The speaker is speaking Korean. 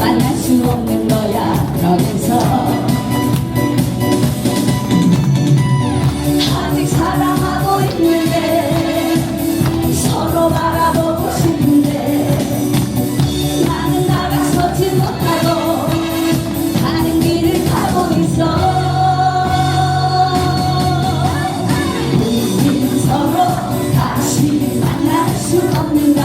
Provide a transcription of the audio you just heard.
만날 수 없는 거야. 그러면서 아직 사랑하고 있는데 서로 바라보고 싶은데 나는 나가서지 못하고 다른 길을 가고 있어. 우린 서로 다시 만날 수 없는 거야